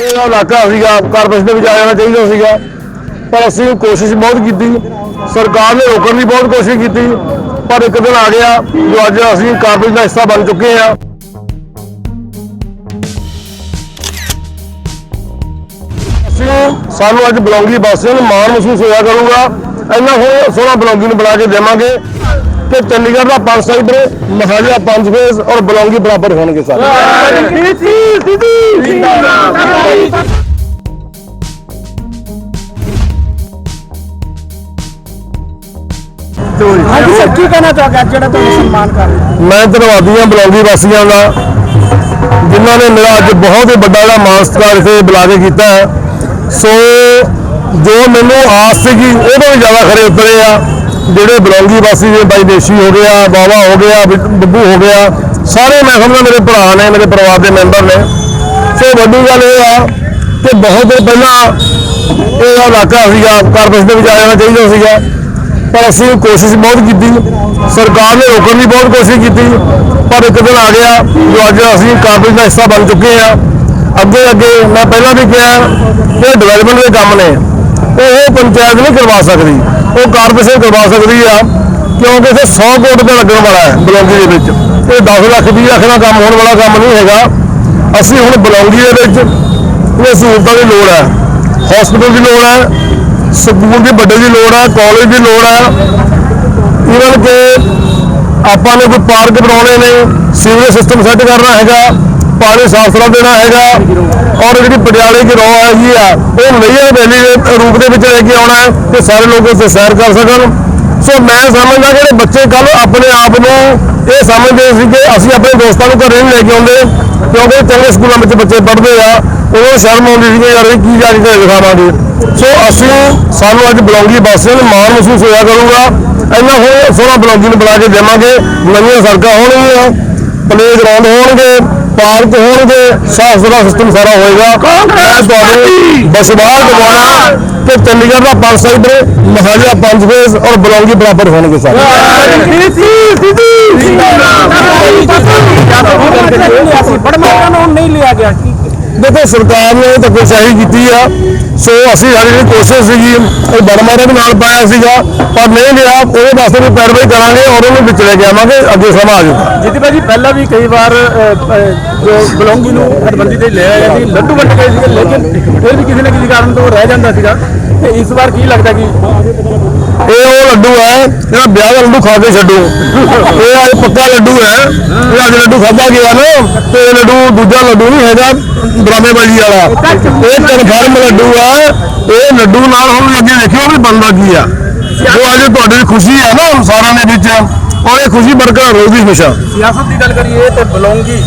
ਇਹ ਇਲਾਕਾ ਸੀਗਾ ਕਾਰਪੋਰੇਸ਼ਨ ਦੇ ਵਿੱਚ ਆ ਜਾਣਾ ਚਾਹੀਦਾ ਸੀਗਾ। ਪਰ ਅਸੀਂ ਕੋਸ਼ਿਸ਼ ਬਹੁਤ ਕੀਤੀ। ਸਰਕਾਰ ਨੇ ਰੋਕਣ ਦੀ ਬਹੁਤ ਕੋਸ਼ਿਸ਼ ਕੀਤੀ। ਪਰ ਇੱਕ ਦਿਨ ਆ ਗਿਆ ਜੋ ਅੱਜ ਅਸੀਂ ਕਾਰਪੋਰੇਸ਼ਨ ਦਾ ਹਿੱਸਾ ਬਣ ਚੁੱਕੇ ਹਾਂ। ਅਸੀਂ ਸਾਨੂੰ ਅੱਜ ਬਲੌਂਗੀ ਵਾਸੀਆਂ ਨੂੰ ਮਾਣ ਮਹਿਸੂਸ ਹੋਇਆ ਕਰੂਗਾ। ਇੰਨਾ ਸੋਹਣਾ ਸੋਹਣਾ ਬਲੌਂਗੀ ਨੂੰ ਬਣਾ ਕੇ ਦੇਵਾਂਗੇ ਕਿ ਚੰਡੀਗੜ੍ਹ ਦਾ ਪੰਜ ਸਾਈਡਰ ਮਹਾਲੀ ਦਾ ਪੰਜ ਫੇਸ ਔਰ ਬਲੌਂਗੀ ਬਰਾਬਰ ਹੋਣਗੇ ਸਾਰੇ। ਸਰ ਕੀ ਕਹਿਣਾ ਚਾਹੋਗੇ ਅੱਜ ਜਿਹੜਾ ਤੁਹਾਨੂੰ ਸਨਮਾਨ ਕਰ ਰਹੇ? ਮੈਂ ਧੰਨਵਾਦੀ ਹਾਂ ਬਲੌਂਗੀ ਵਾਸੀਆਂ ਦਾ, ਜਿਨ੍ਹਾਂ ਨੇ ਮੇਰਾ ਅੱਜ ਬਹੁਤ ਹੀ ਵੱਡਾ ਜਿਹੜਾ ਮਾਣ ਸਤਿਕਾਰ ਇੱਥੇ ਬੁਲਾ ਕੇ ਕੀਤਾ ਹੈ। ਸੋ, ਜੋ ਮੈਨੂੰ ਆਸ ਸੀਗੀ, ਉਹ ਤੋਂ ਵੀ ਜ਼ਿਆਦਾ ਖਰੇ ਉਤਰੇ ਆ। ਜਿਹੜੇ ਬਲੌਂਗੀ ਵਾਸੀ ਨੇ ਬਾਈ ਦੇਸ਼ੀ ਹੋ ਗਿਆ, ਬਾਵਾ ਹੋ ਗਿਆ ਬੱਬੂ ਹੋ ਗਿਆ, ਸਾਰੇ ਮੈਂ ਸਮਝਦਾ ਮੇਰੇ ਭਰਾ ਨੇ, ਮੇਰੇ ਪਰਿਵਾਰ ਦੇ ਮੈਂਬਰ ਨੇ। ਸੋ ਵੱਡੀ ਗੱਲ ਇਹ ਆ ਕਿ ਬਹੁਤ ਦਿਨ ਪਹਿਲਾਂ ਇਹ ਇਲਾਕਾ ਸੀਗਾ, ਕਾਰਪੋਰੇਸ਼ਨ ਦੇ ਵਿੱਚ ਆ ਜਾਣਾ ਚਾਹੀਦਾ ਸੀਗਾ। ਪਰ ਅਸੀਂ ਕੋਸ਼ਿਸ਼ ਬਹੁਤ ਕੀਤੀ। ਸਰਕਾਰ ਨੇ ਰੋਕਣ ਦੀ ਬਹੁਤ ਕੋਸ਼ਿਸ਼ ਕੀਤੀ, ਪਰ ਇੱਕ ਦਿਨ ਆ ਗਿਆ ਜੋ ਅੱਜ ਅਸੀਂ ਕਾਰਪੋਰੇਸ਼ਨ ਦਾ ਹਿੱਸਾ ਬਣ ਚੁੱਕੇ ਹਾਂ। ਅੱਗੇ ਅੱਗੇ ਮੈਂ ਪਹਿਲਾਂ ਵੀ ਕਿਹਾ ਕਿ ਡਿਵੈਲਪਮੈਂਟ ਦੇ ਕੰਮ ਨੇ, ਉਹ ਪੰਚਾਇਤ ਨਹੀਂ ਕਰਵਾ ਸਕਦੀ, ਉਹ ਕਾਰਪੋਰੇਸ਼ਨ ਕਰਵਾ ਸਕਦੀ ਆ, ਕਿਉਂਕਿ ਇੱਥੇ 100 ਕਰੋੜ ਰੁਪਏ ਲੱਗਣ ਵਾਲਾ ਹੈ ਬਲੌਂਗੀ ਦੇ ਵਿੱਚ। ਇਹ 10 ਲੱਖ 20 ਲੱਖ ਦਾ ਕੰਮ ਹੋਣ ਵਾਲਾ ਕੰਮ ਨਹੀਂ ਹੈਗਾ। ਅਸੀਂ ਹੁਣ ਬਲੌਂਗੀ ਦੇ ਵਿੱਚ, ਇਹ ਸਹੂਲਤਾਂ ਦੀ ਲੋੜ ਹੈ ਹਸਪੀਟਲ ਦੀ ਲੋੜ ਹੈ ਸਕੂਲ ਦੀ ਵੱਡੇ ਦੀ ਲੋੜ ਹੈ ਕਾਲਜ ਦੀ ਲੋੜ ਹੈ ਇਵਨ ਕਿ ਆਪਾਂ ਨੇ ਕੋਈ ਪਾਰਕ ਬਣਾਉਣੇ ਨੇ ਸੀਵਰੇਜ ਸਿਸਟਮ ਸੈੱਟ ਕਰਨਾ ਹੈਗਾ, ਪਾਣੀ ਸਾਫ਼ ਸੁਥਰਾ ਦੇਣਾ ਹੈਗਾ, ਔਰ ਜਿਹੜੀ ਪਟਿਆਲੇ ਦੀ ਰੋ ਹੈਗੀ ਆ, ਉਹ ਨਈਆਂ ਵੈਲੀ ਦੇ ਰੂਪ ਦੇ ਵਿੱਚ ਲੈ ਕੇ ਆਉਣਾ ਹੈ ਕਿ ਸਾਰੇ ਲੋਕ ਉੱਥੇ ਸੈਰ ਕਰ ਸਕਣ। ਸੋ ਮੈਂ ਸਮਝਦਾ ਕਿ ਬੱਚੇ ਕੱਲ ਆਪਣੇ ਆਪ ਨੂੰ ਇਹ ਸਮਝਦੇ ਸੀ ਕਿ ਅਸੀਂ ਆਪਣੇ ਦੋਸਤਾਂ ਨੂੰ ਘਰੇ ਨਹੀਂ ਲੈ ਕੇ ਆਉਂਦੇ, ਕਿਉਂਕਿ ਚੰਗੇ ਸਕੂਲਾਂ ਵਿੱਚ ਬੱਚੇ ਪੜ੍ਹਦੇ ਆ ਉਹ ਸ਼ਰਮ ਆਉਂਦੀ ਸੀ ਕਿ ਯਾਰ ਇਹ ਕੀ ਜਾ ਕੇ ਘਰੇ ਦਿਖਾਵਾਂਗੇ। ਸੋ ਅਸੀਂ ਸਾਨੂੰ ਅੱਜ ਬਲੌਂਗੀ ਵਾਸੀਆਂ ਨੂੰ ਮਾਣ ਮਹਿਸੂਸ ਹੋਇਆ ਕਰੂਗਾ। ਇੰਨਾ ਸੋਹਣਾ ਸੋਹਣਾ ਬਲੌਂਗੀ ਨੂੰ ਬਣਾ ਕੇ ਦੇਵਾਂਗੇ। ਨਵੀਆਂ ਸੜਕਾਂ ਹੋਣਗੀਆਂ ਪਲੇ ਗਰਾਊਂਡ ਹੋਣਗੇ ਪਾਰਕ ਹੋਣਗੇ ਸਾਫ਼ ਸੁਥਰਾ ਸਿਸਟਮ ਸਾਰਾ ਹੋਏਗਾ। ਮੈਂ ਤੁਹਾਨੂੰ ਵਿਸ਼ਵਾਸ ਦਿਵਾਉਣਾ ਕਿ ਚੰਡੀਗੜ੍ਹ ਦਾ ਪੰਜ ਸਾਈਡਰ ਮਹਾਲੀ ਦਾ ਪੰਜ ਫੇਸ ਔਰ ਬਲੌਂਗੀ ਬਰਾਬਰ ਹੋਣਗੇ ਸਾਰੇ। ਬੜਮਾ ਕਾਨੂੰਨ ਨਹੀਂ ਲਿਆ ਗਿਆ। ਦੇਖੋ ਸਰਕਾਰ ਨੇ ਤਾਂ ਕੋਸ਼ਿਸ਼ ਕੀਤੀ ਆ। ਸੋ ਅਸੀਂ ਸਾਡੀ ਜਿਹੜੀ ਕੋਸ਼ਿਸ਼ ਸੀਗੀ ਉਹ ਬਰਮਾਰੇ ਦੇ ਨਾਲ ਪਾਇਆ ਸੀਗਾ ਪਰ ਨਹੀਂ ਲਿਆ। ਉਹਦੇ ਵਾਸਤੇ ਵੀ ਪੈਰਵਾਈ ਕਰਾਂਗੇ ਔਰ ਉਹਨੂੰ ਵਿੱਚ ਲੈ ਕੇ ਆਵਾਂਗੇ ਅੱਗੇ ਸਮਾਂ ਆ ਜਾਊਗਾ। ਜਿੱਤੀ ਭਾਜੀ ਪਹਿਲਾਂ ਵੀ ਕਈ ਵਾਰ ਅ, ਜੋ ਬਲੌਂਗੀ ਨੂੰ ਹਦਬੰਦੀ ਤੇ ਲਿਆ ਗਿਆ ਸੀ ਲੱਡੂ ਵੰਡ ਗਏ ਸੀਗੇ ਲੇਕਿਨ ਫਿਰ ਵੀ ਕਿਸੇ ਨਾ ਕਿਸੇ ਕਾਰਨ ਤੋਂ ਰਹਿ ਜਾਂਦਾ ਸੀਗਾ। ਤੇ ਇਸ ਵਾਰ ਕੀ ਲੱਗਦਾ ਕਿ ਇਹ ਉਹ ਲੱਡੂ ਹੈ ਜਿਹੜਾ ਵਿਆਹ ਦਾ ਲੱਡੂ ਖਾ ਕੇ ਛੱਡੋ। ਇਹ ਅੱਜ ਪੱਕਾ ਲੱਡੂ ਹੈ ਇਹ ਅੱਜ ਲੱਡੂ ਖਾਧਾ ਗਿਆ ਨਾ ਤੇ ਇਹ ਲੱਡੂ ਦੂਜਾ ਲੱਡੂ ਨਹੀਂ ਹੈਗਾ ਡਰਾਮੇਬਾਜ਼ੀ ਵਾਲਾ। ਇਹ ਕਨਫਰਮ ਲੱਡੂ ਹੈ ਇਹ ਲੱਡੂ ਨਾਲ ਹੁਣ ਅੱਗੇ ਦੇਖਿਓ ਵੀ ਬਣਦਾ ਕੀ ਆ। ਜੋ ਅੱਜ ਤੁਹਾਡੀ ਖੁਸ਼ੀ ਹੈ ਨਾ ਸਾਰਿਆਂ ਦੇ ਵਿੱਚ। ਔਰ ਇਹ ਖੁਸ਼ੀ ਬਰਕਰਾਰ ਰਹੂਗੀ ਹਮੇਸ਼ਾ। ਸਿਆਸਤ ਦੀ ਗੱਲ ਕਰੀਏ ਤੇ ਬਲੌਂਗੀ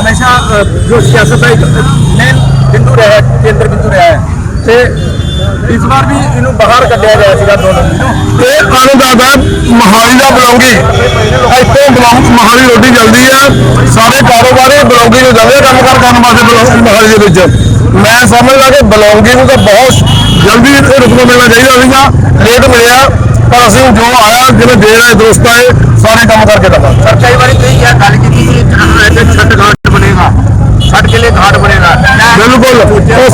ਹਮੇਸ਼ਾ ਅ, ਜੋ ਸਿਆਸਤ ਦਾ ਇੱਕ ਮੇਨ ਬਿੰਦੂ ਰਿਹਾ ਹੈ, ਕੇਂਦਰ ਬਿੰਦੂ ਰਿਹਾ ਹੈ। ਤੇ ਇਸ ਵਾਰ ਵੀ ਇਹਨੂੰ ਬਾਹਰ ਕੱਢਿਆ ਗਿਆ ਸੀਗਾ ਟੂਰਨਾਮੈਂਟ ਨੂੰ ਤੇ ਤੁਹਾਨੂੰ ਦੱਸਦਾ ਮੋਹਾਲੀ ਦਾ ਬਲੌਂਗੀ। ਇੱਥੇ ਬਲੌਗ ਮੋਹਾਲੀ ਰੋਟੀ ਚੱਲਦੀ ਹੈ ਸਾਰੇ ਕਾਰੋਬਾਰੀ ਬਲੌਂਗੀ ਨੂੰ ਜਾਂਦੇ ਕੰਮ ਕਰ ਕਰਨ ਵਾਸਤੇ ਮੋਹਾਲੀ ਦੇ ਵਿੱਚ। ਮੈਂ ਸਮਝਦਾ ਕਿ ਬਲੌਂਗੀ ਨੂੰ ਤਾਂ ਬਹੁਤ ਜਲਦੀ ਇੱਥੇ ਰੁਕਣਾ ਮਿਲਣਾ ਚਾਹੀਦਾ ਸੀਗਾ। ਲੇਟ ਮਿਲਿਆ ਪਰ ਅਸੀਂ ਜੋ ਆਇਆ ਜਿਵੇਂ ਦੇਰ ਆਏ ਦੋਸਤ ਆਏ ਸਾਰੇ ਕੰਮ ਕਰਕੇ ਦਫਾ ਸਰ ਕਈ ਵਾਰੀ ਕਹੀ ਆ ਗੱਲ ਕੀਤੀ ਸੀ ਇੱਥੇ ਛੱਡ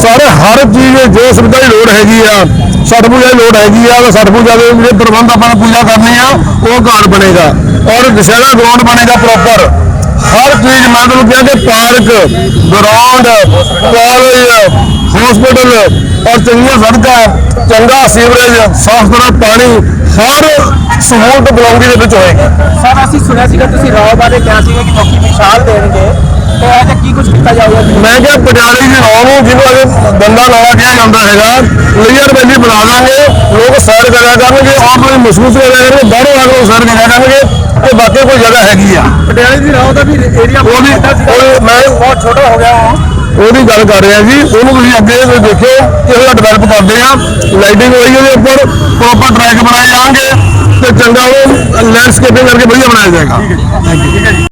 ਉਹ ਹਰ ਚੀਜ਼ ਜੋ ਸੁਵਿਧਾ ਦੀ ਲੋੜ ਹੈਗੀ ਆ ਛਠ ਪੂਜਾ ਦੀ ਲੋੜ ਹੈਗੀ ਆ ਉਹ ਛਠ ਪੂਜਾ ਦੇ ਜਿਹੜੇ ਪ੍ਰਬੰਧ ਆਪਾਂ ਪੂਜਾ ਕਰਨੀ ਆ, ਉਹ ਘਰ ਬਣੇਗਾ। ਔਰ ਦੁਸ਼ਹਿਰਾ ਗਰਾਊਂਡ ਬਣੇਗਾ ਪ੍ਰੋਪਰ ਹਰ ਚੀਜ਼, ਮੈਂ ਤੁਹਾਨੂੰ ਕਿਹਾ ਕਿ ਪਾਰਕ ਗਰਾਊਂਡ ਕਾਲਜ ਹਸਪੀਟਲ ਔਰ ਚੰਗੀਆਂ ਸੜਕਾਂ, ਚੰਗਾ ਸੀਵਰੇਜ ਸਾਫ਼ ਸੁਥਰਾ ਪਾਣੀ, ਹਰ ਸਹੂਲਤ ਬਲੌਂਗੀ ਦੇ ਵਿੱਚ ਹੋਏਗੀ। ਸਰ, ਅਸੀਂ ਸੁਣਿਆ ਸੀਗਾ, ਤੁਸੀਂ ਰਾਓ ਬਾਰੇ ਕਿਹਾ ਸੀਗਾ ਕਿ ਲੋਕੀ ਵਿਸ਼ਾਲ ਦੇਣਗੇ। ਤੇ ਇਹ ਤੇ ਕੀ ਕੁਝ ਕੀਤਾ ਜਾਊਗਾ? ਜੀ ਮੈਂ ਕਿਹਾ ਪਟਿਆਲੇ ਦੀ ਰੌਂ ਨੂੰ ਜਿਹਨੂੰ ਅਜੇ ਬੰਦਾ ਲਾਉਣਾ ਕਿਹਾ ਜਾਂਦਾ ਹੈਗਾ ਲੇਅਰ ਵੈਲੀ ਬਣਾ ਦਾਂਗੇ ਲੋਕ ਸੈਰ ਕਰਿਆ ਕਰਨਗੇ ਔਰ ਤੁਸੀਂ ਮਹਿਸੂਸ ਕਰਿਆ ਕਰਨਗੇ ਬਾਹਰੋਂ ਆ ਕੇ ਲੋਕ ਸੈਰ ਕਰਿਆ ਕਰਨਗੇ ਕਿ ਵਾਕਈ ਕੋਈ ਜਗ੍ਹਾ ਹੈਗੀ ਆ। ਪਟਿਆਲੇ ਦੀ ਰਾਓ ਦਾ ਵੀ ਏਰੀਆ ਉਹ ਵੀ ਉਹ ਮੈਂ ਬਹੁਤ ਛੋਟਾ ਹੋ ਗਿਆ ਉਹ। ਉਹਦੀ ਗੱਲ ਕਰ ਰਹੇ ਜੀ ਉਹਨੂੰ ਤੁਸੀਂ ਅੱਗੇ ਦੇਖਿਓ ਇਹੋ ਜਿਹਾ ਡਿਵੈਲਪ ਕਰਦੇ ਆ। ਲਾਈਟਿੰਗ ਹੋਈ ਉਹਦੇ ਉੱਪਰ ਪ੍ਰੋਪਰ ਟਰੈਕ ਬਣਾਏ ਜਾਣਗੇ ਤੇ ਚੰਗਾ ਉਹ ਲੈਂਡਸਕੇਪਿੰਗ ਕਰਕੇ ਵਧੀਆ ਬਣਾਇਆ ਜਾਏਗਾ।